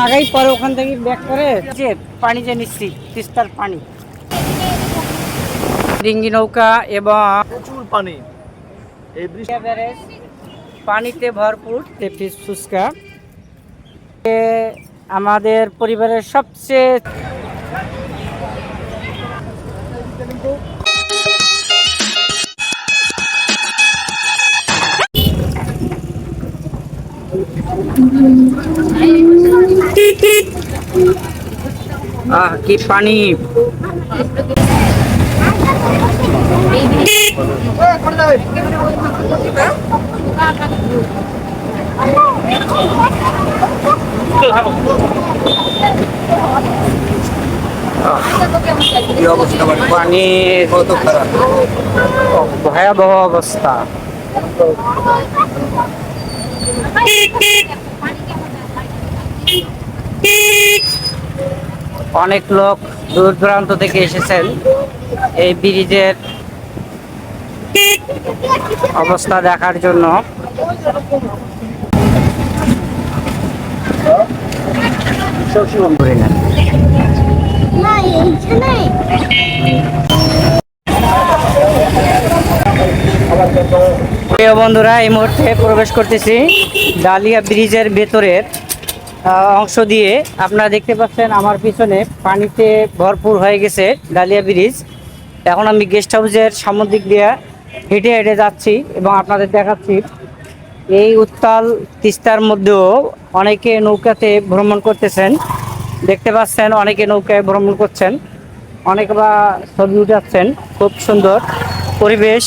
আগাই পরে ওখান থেকে ব্যাক করে যে পানি যে নিচ্ছি তিস্তার পানি। ডিঙ্গি নৌকা এবং প্রচুর পানি। এই পানিতে ভরপুর তেপিস ফুচকা। এ আমাদের পরিবারের সবচেয়ে আহ কি পানি? পানির কত খারাপ ভয়াবহ অবস্থা। অনেক লোক দূর দূরান্ত থেকে এসেছেন। এই ব্রিজের অবস্থা দেখার জন্য। বন্ধুরা, এই মুহূর্তে প্রবেশ করতেছি ডালিয়া ব্রিজের ভেতরের অংশ দিয়ে আপনারা দেখতে পাচ্ছেন আমার পিছনে পানিতে ভরপুর হয়ে গেছে ডালিয়া ব্রিজ। এখন আমি গেস্ট হাউসের সামনের দিক দিয়ে হেঁটে হেঁটে যাচ্ছি এবং আপনাদের দেখাচ্ছি। এই উত্তাল তিস্তার মধ্যেও অনেকে নৌকাতে ভ্রমণ করতেছেন। দেখতে পাচ্ছেন অনেকে নৌকায় ভ্রমণ করছেন। অনেকে বা ছবি উঠাচ্ছেন। খুব সুন্দর পরিবেশ।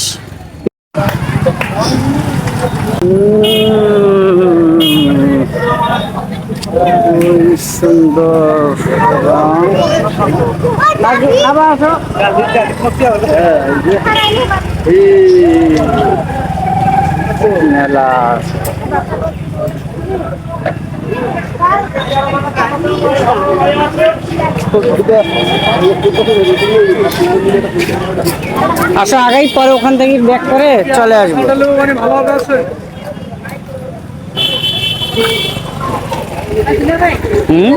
সুন্দর। মেলা আসো আগেই পরে ওখান থেকে ব্যাক করে চলে আসব ভালো আছে হুম?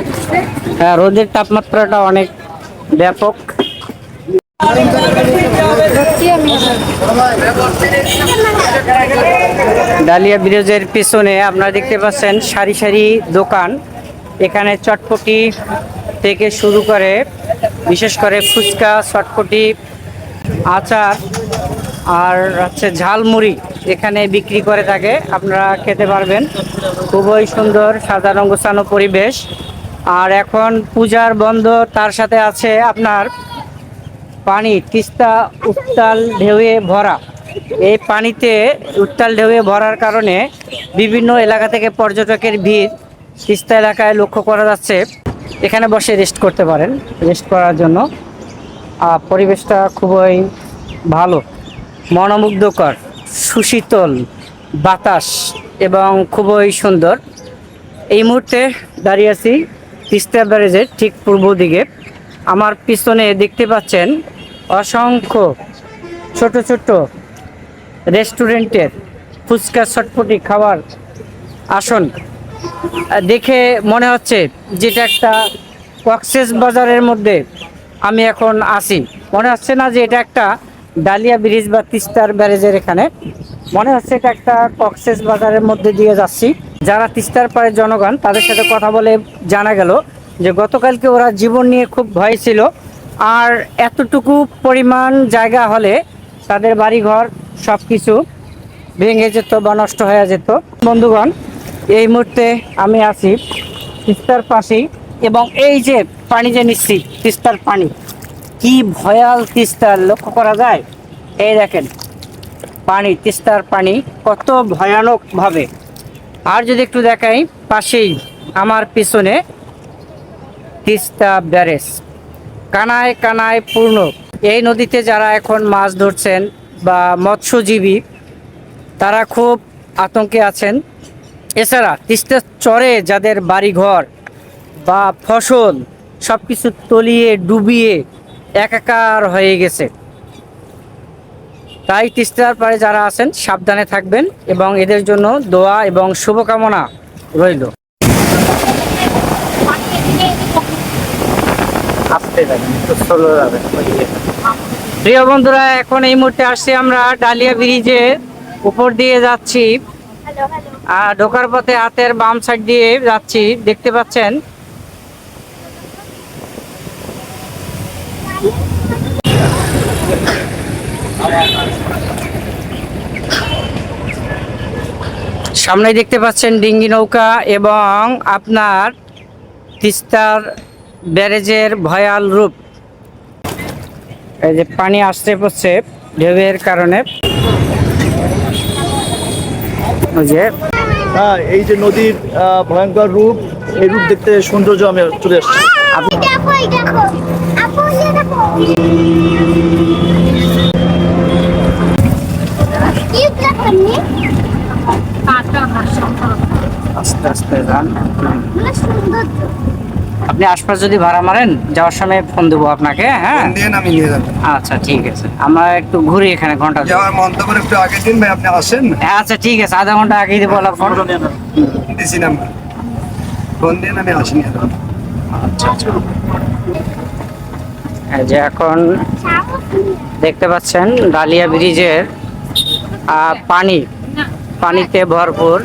হ্যাঁ রোদের তাপমাত্রাটা অনেক ব্যাপক। ডালিয়া ব্রিজের পিছনে আপনারা দেখতে পাচ্ছেন সারি সারি দোকান। এখানে চটপটি থেকে শুরু করে, বিশেষ করে ফুচকা, চটপটি, আচার, আর হচ্ছে ঝালমুড়ি। এখানে বিক্রি করে থাকে, আপনারা খেতে পারবেন। খুবই সুন্দর সাজানো গোছানো পরিবেশ। আর এখন পূজার বন্ধ তার সাথে আছে আপনার পানি, তিস্তা উত্তাল ঢেউয়ে ভরা। এই পানিতে উত্তাল ঢেউয়ে ভরার কারণে বিভিন্ন এলাকা থেকে পর্যটকের ভিড় তিস্তা এলাকায় লক্ষ্য করা যাচ্ছে। এখানে বসে রেস্ট করতে পারেন রেস্ট করার জন্য। আর পরিবেশটা খুবই ভালো, মনোমুগ্ধকর। সুশীতল, বাতাস এবং খুবই সুন্দর। এই মুহূর্তে দাঁড়িয়ে আছি তিস্তা ব্যারেজের ঠিক পূর্ব দিকে। আমার পিছনে দেখতে পাচ্ছেন অসংখ্য ছোট ছোট রেস্টুরেন্টের ফুচকা চটপটি খাবার আসন। দেখে মনে হচ্ছে যেটা একটা কক্সেস বাজারের মধ্যে আমি এখন আসি মনে হচ্ছে না যে এটা একটা ডালিয়া ব্রিজ বা তিস্তার ব্যারেজের এখানে। মনে হচ্ছে এটা একটা কক্সেস বাজারের মধ্যে দিয়ে যাচ্ছি। যারা তিস্তার পাড়ের জনগণ, তাদের সাথে কথা বলে জানা গেল যে গতকালকে ওরা জীবন নিয়ে খুব ভয় ছিল। আর এতটুকু পরিমাণ জায়গা হলে তাদের বাড়িঘর সব কিছু ভেঙে যেত বা নষ্ট হয়ে যেত। বন্ধুগণ, এই মুহূর্তে আমি আছি তিস্তার পাশেই এবং এই যে পানি যে নিচ্ছি, তিস্তার পানি, কি ভয়াল তিস্তার লক্ষ্য করা যায়? এই দেখেন, পানি, তিস্তার পানি কত ভয়ানক ভাবে আর যদি একটু দেখাই, পাশেই, আমার পিছনে তিস্তা ব্যারেজ। কানায় কানায় পূর্ণ। এই নদীতে যারা এখন মাছ ধরছেন বা মৎস্যজীবী, তারা খুব আতঙ্কে আছেন। এছাড়া তিস্তার চরে যাদের বাড়িঘর বা ফসল সব কিছু তলিয়ে ডুবিয়ে একাকার হয়ে গেছে। তাই তিস্তার পাড়ে যারা আছেন, সাবধানে থাকবেন এবং এদের জন্য দোয়া এবং শুভকামনা রইল। প্রিয় বন্ধুরা, এখন এই মুহূর্তে আসছি আমরা ডালিয়া ব্রিজের উপর দিয়ে যাচ্ছি। আর ঢোকার পথে হাতের বাম সাইড দিয়ে যাচ্ছি, দেখতে পাচ্ছেন? সামনে দেখতে পাচ্ছেন ডিঙ্গি নৌকা এবং আপনার তিস্তার ব্যারেজের ভয়াল রূপ। এই যে পানি আসতে পড়ছে ঢেউয়ের কারণে। ওই যে হ্যাঁ এই যে নদীর আহ, ভয়ঙ্কর রূপ এই রূপ দেখতে সৌন্দর্য আমি চলে আসছি। আস্তে আস্তে যান। আপনি আশপাশ যদি ভাড়া মারেন যাওয়ার সময় ফোন দেবো আপনাকে হ্যাঁ? দিন আমি নিয়ে যাব আচ্ছা ঠিক আছে। আমরা একটু ঘুরি এখানে ঘণ্টা। যাওয়ার মন্তব্য একটু আগের দিন ভাই আপনি আসেন। আচ্ছা ঠিক আছে আধা ঘণ্টা আগেই দেবো ফোন দিছি নাম্বার ফোন দিন আমি আসি নিয়ে যাব এই যে এখন দেখতে পাচ্ছেন ডালিয়া ব্রিজের পানি। পানিতে ভরপুর।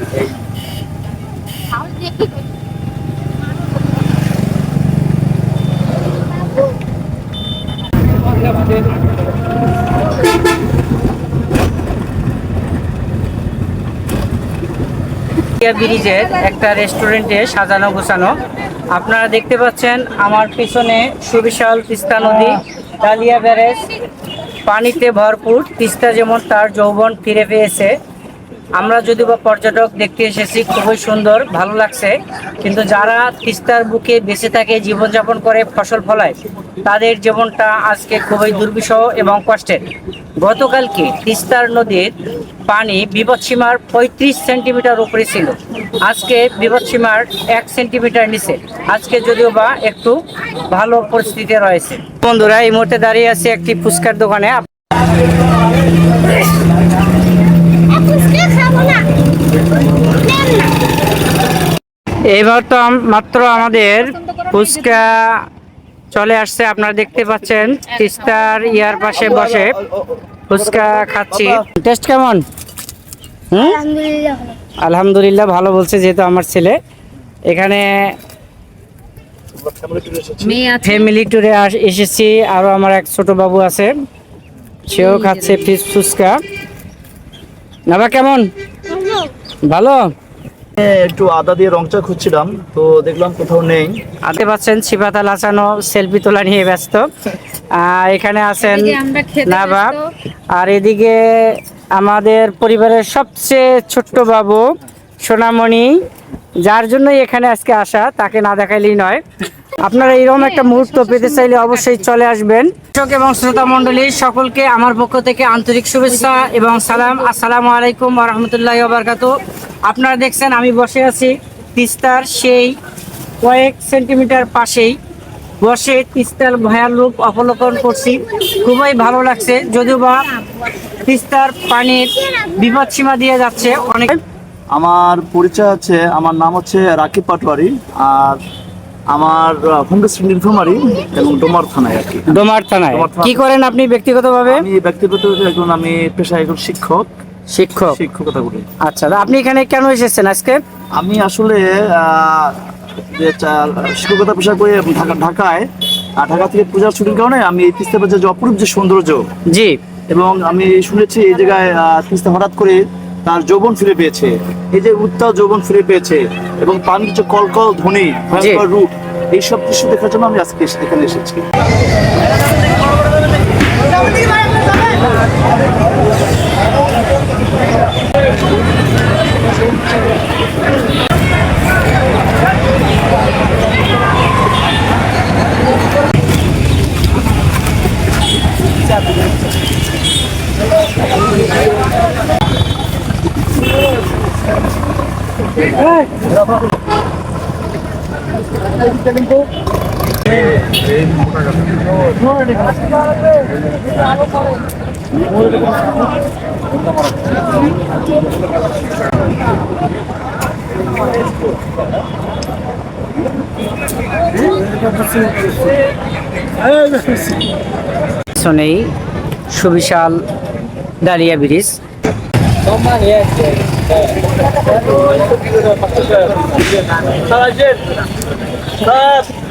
ব্রিজের একটা রেস্টুরেন্টে সাজানো গোছানো। আপনারা দেখতে পাচ্ছেন আমার পিছনে সুবিশাল তিস্তা নদী, ডালিয়া ব্যারেজ। পানিতে ভরপুর, তিস্তা যেমন তার যৌবন ফিরে পেয়েছে। আমরা যদি বা পর্যটক দেখতে এসেছি, খুবই সুন্দর, ভালো লাগছে। কিন্তু যারা তিস্তার বুকে বেঁচে থাকে, জীবনযাপন করে, ফসল ফলায়, তাদের জীবনটা আজকে খুবই দুর্বিষহ এবং কষ্টের। গতকালকে তিস্তার নদীর পানি বিপদসীমার পঁয়ত্রিশ সেন্টিমিটার উপরে ছিল। আজকে বিপদসীমার এক সেন্টিমিটার নিচে। আজকে যদিও বা একটু ভালো পরিস্থিতি রয়েছে। বন্ধুরা, এই মুহূর্তে দাঁড়িয়ে আছি একটি ফুচকার দোকানে ফুচকা খাব না নেন না এইবার তো মাত্র আমাদের ফুচকা চলে আসছে আপনারা দেখতে পাচ্ছেন তিস্তার ইয়ার পাশে বসে ফুচকা খাচ্ছি। টেস্ট কেমন? হুম? আলহামদুলিল্লাহ ভালো। আলহামদুলিল্লাহ ভালো বলছে যেহেতু আমার ছেলে। এখানে ফ্যামিলি ট্যুরে এসেছি আরও আমার এক ছোট বাবু আছে সেও খাচ্ছে ফিস ফুচকা। নাবা কেমন? ভালো। একটু আদা দিয়ে রংচা খুঁজছিলাম তো দেখলাম কোথাও নেই। আতে পাচ্ছেন ছিপাতা লাচানো সেলফি তোলা নিয়ে ব্যস্ত। আর এখানে আছেন না নাবাব আর এদিকে আমাদের পরিবারের সবচেয়ে ছোট্ট বাবু সোনামণি যার জন্যই এখানে আজকে আসা তাকে না দেখাইলেই নয়। আপনারা এরকম একটা মুহূর্ত পেতে চাইলে অবশ্যই চলে আসবেন। দর্শক এবং শ্রোতা মণ্ডলী, সকলকে আমার পক্ষ থেকে আন্তরিক শুভেচ্ছা এবং সালাম। আসসালামু আলাইকুম রহমতুল্লাহ বারকাত। আপনারা দেখছেন, আমি বসে আছি তিস্তার সেই কয়েক সেন্টিমিটার পাশেই। বসে তিস্তার ভয়াল রূপ অবলোকন করছি। খুবই ভালো লাগছে, যদিও বা তিস্তার পানির বিপদ সীমা দিয়ে যাচ্ছে অনেক। আমার পরিচয় হচ্ছে, আমার নাম হচ্ছে রাকিব পাটোয়ারি। আর আমার হোম ডিস্ট্রিক্ট নীলফামারি এবং ডোমার থানায় আর কি। ডোমার থানায়? কি করেন আপনি ব্যক্তিগতভাবে? আমি ব্যক্তিগত একজন আমি পেশায় একজন শিক্ষক। শিক্ষক। শিক্ষকতা করি আচ্ছা আপনি এখানে কেন এসেছেন আজকে? আমি আসলে আহ, যে শিক্ষকতা পেশা করে ঢাকা ঢাকায় আর ঢাকা থেকে পূজার ছুটির কারণে আমি এই তিস্তা বাজার যে অপরূপ যে সৌন্দর্য জি। এবং আমি শুনেছি এই জায়গায় তিস্তা হঠাৎ করে তার যৌবন ফিরে পেয়েছে। এই যে উত্তাল যৌবন ফিরে পেয়েছে এবং পানির যে কলকল ধ্বনি ভয়ঙ্কর রূপ এইসব কিছু দেখার জন্য আমি আজকে এখানে এসেছি। পিছনেই সুবিশাল ডালিয়া ব্রিজ। আহ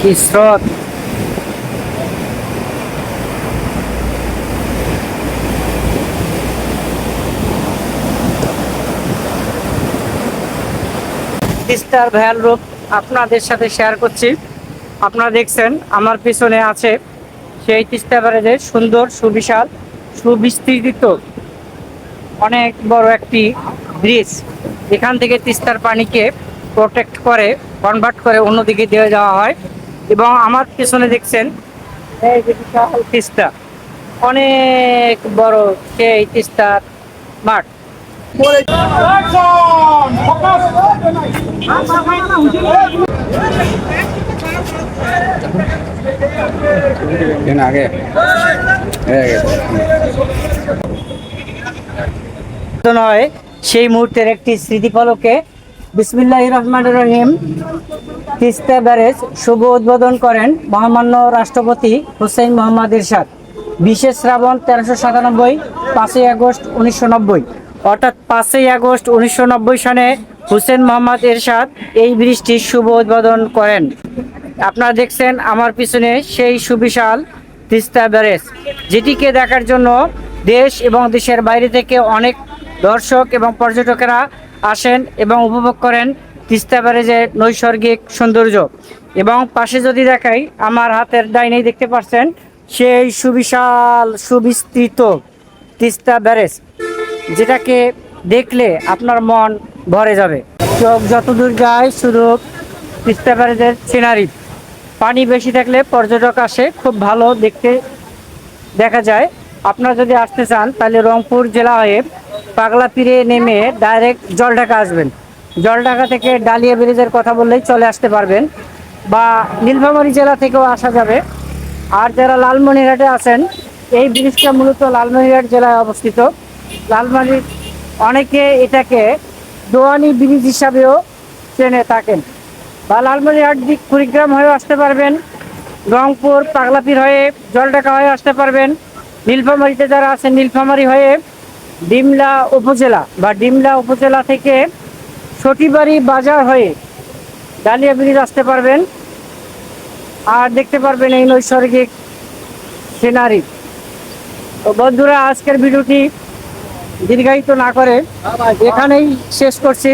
কি স্রোত। তিস্তার ভয়াল রূপ আপনাদের সাথে শেয়ার করছি। আপনারা দেখছেন, আমার পিছনে আছে সেই তিস্তা ব্যারেজের সুন্দর, সুবিশাল সুবিস্তৃত অনেক বড় একটি ব্রিজ এখান থেকে তিস্তার পানিকে প্রোটেক্ট করে কনভার্ট করে অন্যদিকে দিয়ে যাওয়া হয়। এবং আমার পেছনে দেখছেন তিস্তা। অনেক বড় সেই তিস্তার মাঠ। আগে সেই মুহূর্তের একটি স্মৃতিফলকে বিসমিল্লাহ রহমান রহিম। তিস্তা ব্যারেজ, শুভ উদ্বোধন করেন মহামান্য রাষ্ট্রপতি হুসেইন মোহাম্মদ এরশাদ বিশে শ্রাবণ তেরোশো সাতানব্বই, পাঁচই আগস্ট উনিশশো নব্বই। অর্থাৎ পাঁচই আগস্ট উনিশশো নব্বই সনে হুসেন মোহাম্মদ এরশাদ এই ব্রিজটির শুভ উদ্বোধন করেন। আপনারা দেখছেন আমার পিছনে সেই সুবিশাল তিস্তা ব্যারেজ, যেটিকে দেখার জন্য দেশ এবং দেশের বাইরে থেকে অনেক দর্শক এবং পর্যটকেরা আসেন এবং উপভোগ করেন তিস্তা ব্যারেজের নৈসর্গিক সৌন্দর্য। এবং পাশে যদি দেখাই, আমার হাতের ডাইনেই দেখতে পাচ্ছেন, সেই সুবিশাল, সুবিস্তৃত তিস্তা ব্যারেজ, যেটাকে দেখলে আপনার মন ভরে যাবে। চোখ যতদূর যায়, শুধু তিস্তা ব্যারেজের সিনারি পানি বেশি থাকলে পর্যটক আসে, খুব ভালো দেখতে দেখা যায়। আপনারা যদি আসতে চান, তাহলে রংপুর জেলা হয়ে পাগলা পীরে নেমে ডাইরেক্ট জলঢাকা আসবেন। জলঢাকা থেকে ডালিয়া ব্রিজের কথা বললেই চলে আসতে পারবেন বা নীলফামারী জেলা থেকেও আসা যাবে। আর যারা লালমনিরহাটে আছেন, এই ব্রিজটা মূলত লালমনিরহাট জেলায় অবস্থিত। লালমনির অনেকে এটাকে দোয়ানি ব্রিজ হিসাবেও চেনে থাকেন। বা লালমনিরহাট দিক কুড়িগ্রাম হয়েও আসতে পারবেন, রংপুর পাগলাপির হয়ে জলঢাকা হয়ে আসতে পারবেন, নীলফামারীতে যারা আছেন, নীলফামারী হয়ে ডিমলা উপজেলা বা ডিমলা উপজেলা থেকে সটিবাড়ি বাজার হয়ে ডালিয়া ব্রিজ আসতে পারবেন। আর দেখতে পারবেন এই নৈসর্গিক সিনারি। তো বন্ধুরা, আজকের ভিডিওটি দীর্ঘায়িত না করে এখানেই শেষ করছি।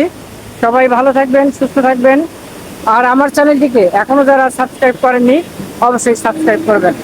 সবাই ভালো থাকবেন, সুস্থ থাকবেন। আর আমার চ্যানেলটিকে এখনও যারা সাবস্ক্রাইব করেননি, অবশ্যই সাবস্ক্রাইব করবেন।